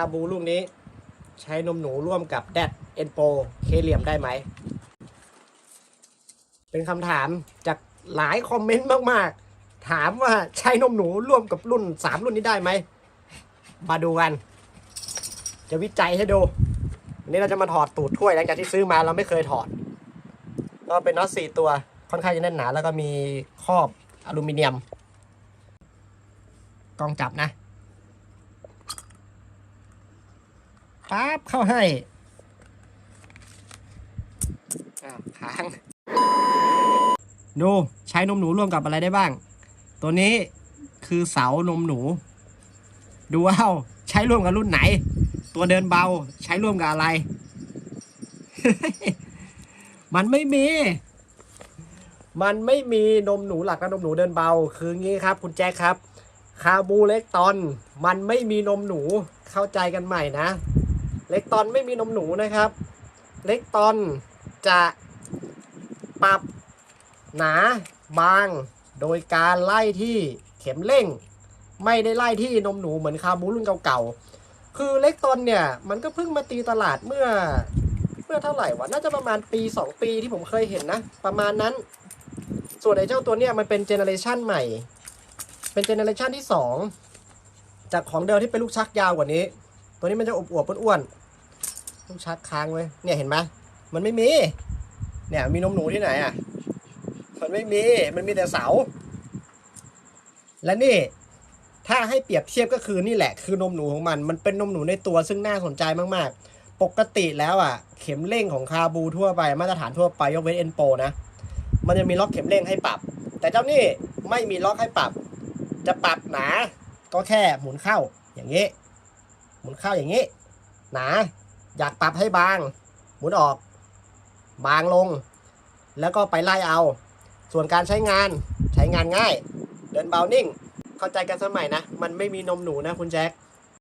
าบูลูกนี้ ใช้นมหนูร่วมกับแดดเอ็นโปเคเหลี่ยมได้ไหม เป็นคำถามจากหลายคอมเมนต์มากๆ ถามว่าใช้นมหนูร่วมกับรุ่น 3 รุ่นนี้ได้ไหม มาดูกัน จะวิจัยให้ดูวันนี้เราจะมาถอดตูดถ้วยหลังจากที่ซื้อมาเราไม่เคยถอด ก็เป็นน็อตสี่ตัวค่อนข้างจะแน่นหนา แล้วก็มีครอบอลูมิเนียมกล้องจับนะ ปั๊บเข้าให้อ้าวค้างดูใช้นมหนูร่วมกับอะไรได้บ้าง ตัวนี้คือเสานมหนู ดูว่าใช้ร่วมกับรุ่นไหน ตัวเดินเบาใช้ร่วมกับอะไร มันไม่มี มันไม่มีนมหนูหลักและนมหนูเดินเบา คืองี้ครับ คุณแจ็คครับ คาบูเล็กตอน มันไม่มีนมหนูเข้าใจกันใหม่นะ เล็กตอนไม่มีนมหนูนะครับ เล็กตอนจะปรับหนาบาง โดยการไล่ที่เข็มเร่ง ไม่ได้ไล่ที่นมหนูเหมือนคาบูรุ่นเก่าๆ คือเล็กตอนเนี่ย มันก็เพิ่งมาตีตลาดเมื่อเมื่อเท่าไหร่วะ น่าจะประมาณปี 2 ปีที่ผมเคยเห็นนะ ประมาณนั้น ส่วนไอ้เจ้าตัวเนี่ยมันเป็นเจเนอเรชันใหม่ เป็นเจเนอเรชันที่ 2 จากของเดิมที่เป็นลูกชักยาวกว่านี้ ตัวนี้มันจะอวบๆอ้วนๆลูกชักค้างไว้เนี่ยเห็นไหมมันไม่มี เนี่ยมีนมหนูที่ไหนอะ มันไม่มี มันมีแต่เสา และนี่ ถ้าให้เปรียบเทียบก็คือนี่แหละ คือนมหนูของมัน มันเป็นนมหนูในตัวซึ่งน่าสนใจมากๆ ปกติแล้วอะ เข็มเร่งของคาบูทั่วไป มาตรฐานทั่วไปยกเว้นเอ็นโปนะ มันจะมีล็อกเข็มเร่งให้ปรับ แต่เจ้านี่ไม่มีล็อกให้ปรับ จะปรับหนา ก็แค่หมุนเข้าอย่างนี้ หมุนเข้าอย่างนี้ หนา อยากปรับให้บาง หมุนออก บางลง แล้วก็ไปไล่เอา ส่วนการใช้งานใช้งานง่าย เดินเบานิ่ง เข้าใจกันสมัยนะ มันไม่มีนมหนูนะคุณแจ็ค